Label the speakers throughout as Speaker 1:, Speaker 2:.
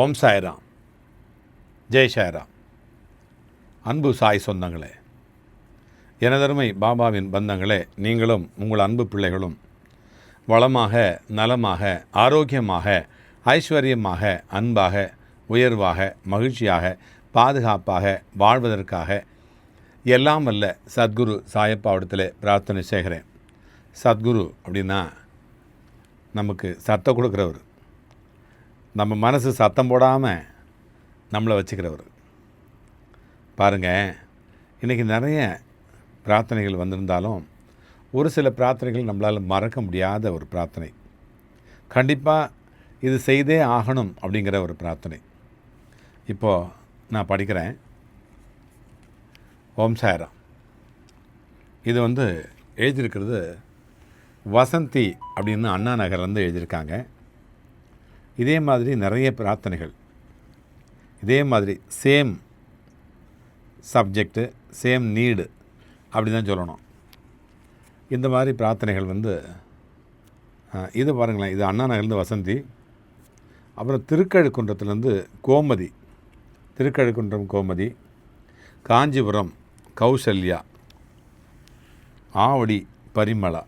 Speaker 1: ஓம் சாய்ராம். ஜெய் சாய்ராம். அன்பு சாய் சொந்தங்களே எனதருமை பாபாவின் பந்தங்களே நீங்களும் உங்கள் அன்பு பிள்ளைகளும் வளமாக நலமாக ஆரோக்கியமாக ஐஸ்வர்யமாக அன்பாக உயர்வாக மகிழ்ச்சியாக பாதுகாப்பாக வாழ்வதற்காக எல்லாம் வல்ல சத்குரு சாயப்பாவிடத்தில் பிரார்த்தனை செய்கிறேன். சத்குரு அப்படின்னா நமக்கு சத்தம் கொடுக்குறவர். நம்ம மனசு சத்தம் போடாமல் நம்மளை வச்சுக்கிறவர். பாருங்கள் இன்றைக்கி நிறைய பிரார்த்தனைகள் வந்திருந்தாலும் ஒரு சில பிரார்த்தனைகள் நம்மளால் மறக்க முடியாத ஒரு பிரார்த்தனை. கண்டிப்பாக இது செய்தே ஆகணும் அப்படிங்கிற ஒரு பிரார்த்தனை. இப்போது நான் படிக்கிறேன். ஓம் சாய்ராம். இது வந்து எழுதியிருக்கிறது வசந்தி அப்படின்னு அண்ணா நகர்லேருந்து எழுதியிருக்காங்க. இதே மாதிரி நிறைய பிரார்த்தனைகள். இதே மாதிரி சேம் சப்ஜெக்டு சேம் நீடு அப்படி தான் சொல்லணும். இந்த மாதிரி பிரார்த்தனைகள் வந்து இது பாருங்களேன் இது அண்ணா நகர்லேருந்து வசந்தி. அப்புறம் திருக்கழுக்குன்றத்துலேருந்து கோமதி. திருக்கழுக்குன்றம் கோமதி. காஞ்சிபுரம் கௌசல்யா. ஆவடி பரிமளா.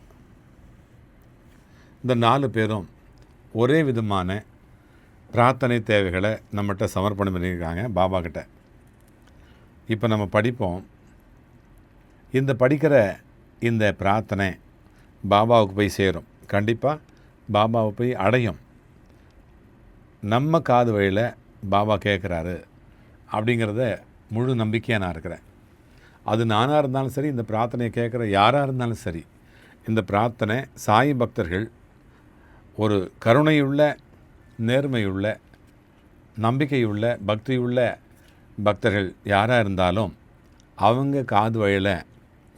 Speaker 1: இந்த நாலு பேரும் ஒரே விதமான பிரார்த்தனை தேவைகளை நம்மகிட்ட சமர்ப்பணம் பண்ணியிருக்காங்க பாபா கிட்ட. இப்போ நம்ம படிப்போம். இந்த படிக்கிற இந்த பிரார்த்தனை பாபாவுக்கு போய் சேரும். கண்டிப்பாக பாபாவை போய் அடையும். நம்ம காது வழியில் பாபா கேட்குறாரு அப்படிங்கிறத முழு நம்பிக்கையாக நான் இருக்கிறேன். அது நானாக இருந்தாலும் சரி இந்த பிரார்த்தனையை கேட்குற யாராக இருந்தாலும் சரி இந்த பிரார்த்தனை சாய் பக்தர்கள் ஒரு கருணையுள்ள நேர்மையுள்ள நம்பிக்கையுள்ள பக்தியுள்ள பக்தர்கள் யாராக இருந்தாலும் அவங்க காது வழியில்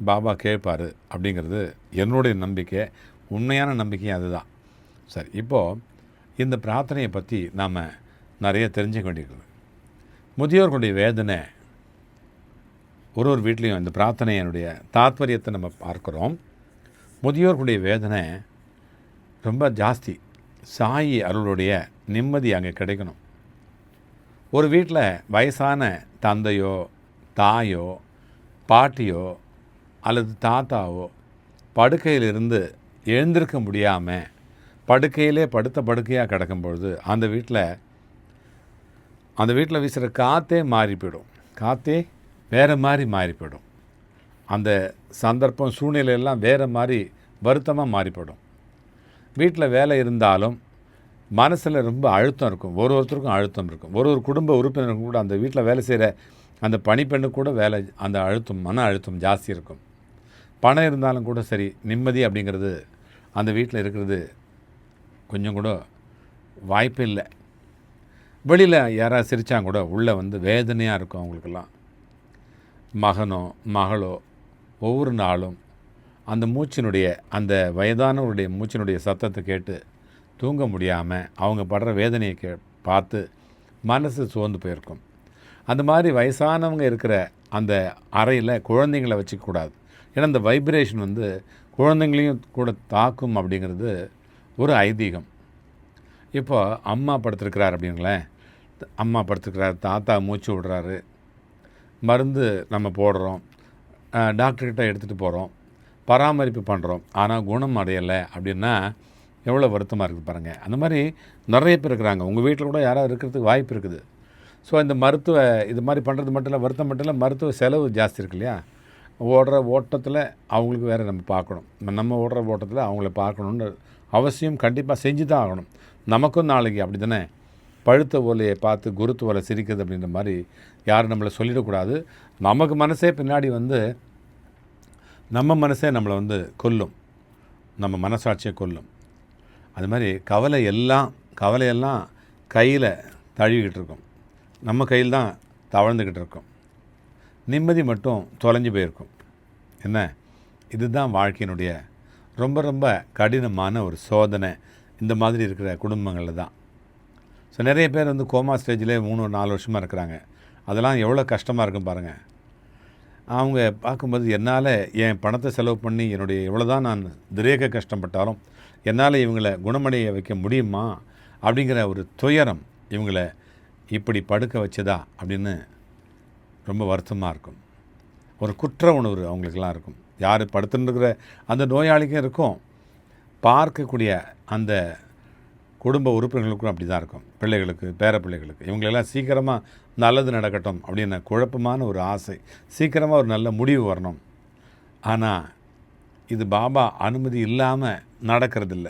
Speaker 1: பாபா கேட்பார் அப்படிங்கிறது என்னுடைய நம்பிக்கை உண்மையான நம்பிக்கை அதுதான். சரி இப்போது இந்த பிரார்த்தனையை பற்றி நாம் நிறைய தெரிஞ்சுக்க வேண்டியிருக்குது. முதியோர்களுடைய வேதனை ஒரு ஒரு வீட்லேயும் இந்த பிரார்த்தனையினுடைய தாத்பரியத்தை நம்ம பார்க்குறோம். முதியோர்களுடைய வேதனை ரொம்ப ஜாஸ்தி. சாயி அருளுடைய நிம்மதி அங்கே கிடைக்கணும். ஒரு வீட்டில் வயசான தந்தையோ தாயோ பாட்டியோ அல்லது தாத்தாவோ படுக்கையிலிருந்து எழுந்திருக்க முடியாமல் படுக்கையிலே படுத்த படுக்கையாக கிடக்கும் பொழுது அந்த வீட்டில் அந்த வீட்டில் வீசுகிற காற்றே மாறி போயிடும். காற்றே வேறு மாதிரி மாறி போயிடும். அந்த சந்தர்ப்பம் சூழ்நிலையெல்லாம் வேறு மாதிரி வருத்தமாக மாறி போயிடும். வீட்டில் வேலை இருந்தாலும் மனசில் ரொம்ப அழுத்தம் இருக்கும். ஒரு ஒருத்தருக்கும் அழுத்தம் இருக்கும். ஒரு ஒரு குடும்ப உறுப்பினருக்கும் கூட அந்த வீட்டில் வேலை செய்கிற அந்த பணிப்பெண்ணுக்கு கூட வேலை அந்த அழுத்தம் மன அழுத்தம் ஜாஸ்தி இருக்கும். பணம் இருந்தாலும் கூட சரி நிம்மதி அப்படிங்கிறது அந்த வீட்டில் இருக்கிறது கொஞ்சம் கூட வாய்ப்பே இல்லை. வெளியில் யாராவது சிரித்தாங்க கூட உள்ளே வந்து வேதனையாக இருக்கும் அவங்களுக்கெல்லாம். மகனோ மகளோ ஒவ்வொரு நாளும் அந்த மூச்சினுடைய அந்த வயதானவருடைய மூச்சினுடைய சத்தத்தை கேட்டு தூங்க முடியாமல் அவங்க படுற வேதனையை கே பார்த்து மனசு சோர்ந்து போயிருக்கும். அந்த மாதிரி வயசானவங்க இருக்கிற அந்த அறையில் குழந்தைங்கள வச்சுக்கக்கூடாது ஏன்னா அந்த வைப்ரேஷன் வந்து குழந்தைங்களையும் கூட தாக்கும் அப்படிங்கிறது ஒரு ஐதீகம். இப்போ அம்மா படுத்துருக்கிறார் அப்படிங்களேன். அம்மா படுத்துருக்கிறார் தாத்தா மூச்சு விடுறாரு. மருந்து நம்ம போடுறோம். டாக்டர்கிட்ட எடுத்துகிட்டு போகிறோம் பராமரிப்பு பண்ணுறோம் ஆனால் குணம் அடையலை அப்படின்னா எவ்வளோ வருத்தமாக இருக்குது பாருங்கள் அந்த மாதிரி நிறைய பேர் இருக்கிறாங்க. உங்கள் வீட்டில் கூட யாராவது இருக்கிறதுக்கு வாய்ப்பு இருக்குது. ஸோ இந்த மருத்துவ இது மாதிரி பண்ணுறது மட்டும் இல்லை வருத்தம் மட்டும் இல்லை மருத்துவ செலவு ஜாஸ்தி இருக்கு இல்லையா? ஓடுற ஓட்டத்தில் அவங்களுக்கு வேறு நம்ம பார்க்கணும். நம்ம- ஓடுற ஓட்டத்தில் அவங்கள பார்க்கணுன்னு அவசியம் கண்டிப்பாக செஞ்சு தான் ஆகணும். நமக்கும் நாளைக்கு அப்படி தானே பழுத்த ஓலையை பார்த்து குருத்து ஓலை சிரிக்கிறது அப்படின்ற மாதிரி யாரும் நம்மளை சொல்லிடக்கூடாது. நமக்கு மனசே பின்னாடி வந்து நம்ம மனசே நம்மளை வந்து கொல்லும். நம்ம மனசாட்சியை கொல்லும். அது மாதிரி கவலை எல்லாம் கவலையெல்லாம் கையில் தழுவிக்கிட்டு இருக்கும். நம்ம கையில் தான் தவழ்ந்துக்கிட்டு இருக்கும். நிம்மதி மட்டும் தொலைஞ்சு போயிருக்கும். என்ன? இதுதான் வாழ்க்கையினுடைய ரொம்ப ரொம்ப கடினமான ஒரு சோதனை இந்த மாதிரி இருக்கிற குடும்பங்களில் தான். ஸோ நிறைய பேர் வந்து கோமா ஸ்டேஜில் மூணு நாலு வருஷமாக இருக்கிறாங்க. அதெல்லாம் எவ்வளோ கஷ்டமாக இருக்கும் பாருங்கள் அவங்க பார்க்கும்போது என்னால் என் பணத்தை செலவு பண்ணி என்னுடைய இவ்வளோ தான் நான் திரேக கஷ்டப்பட்டாலும் என்னால் இவங்களை குணமடைய வைக்க முடியுமா அப்படிங்கிற ஒரு துயரம் இவங்களை இப்படி படுக்க வச்சதா அப்படின்னு ரொம்ப வருத்தமாக இருக்கும். ஒரு குற்ற உணர்வு அவங்களுக்கெல்லாம் இருக்கும். யார் படுத்துருக்கிற அந்த நோயாளிக்கும் இருக்கும். பார்க்கக்கூடிய அந்த குடும்ப உறுப்பினர்களுக்கும் அப்படி தான் இருக்கும். பிள்ளைகளுக்கு பேர பிள்ளைகளுக்கு இவங்களெல்லாம் சீக்கிரமாக நல்லது நடக்கட்டும் அப்படின்னு குழப்பமான ஒரு ஆசை. சீக்கிரமாக ஒரு நல்ல முடிவு வரணும். ஆனால் இது பாபா அனுமதி இல்லாமல் நடக்கிறதில்ல.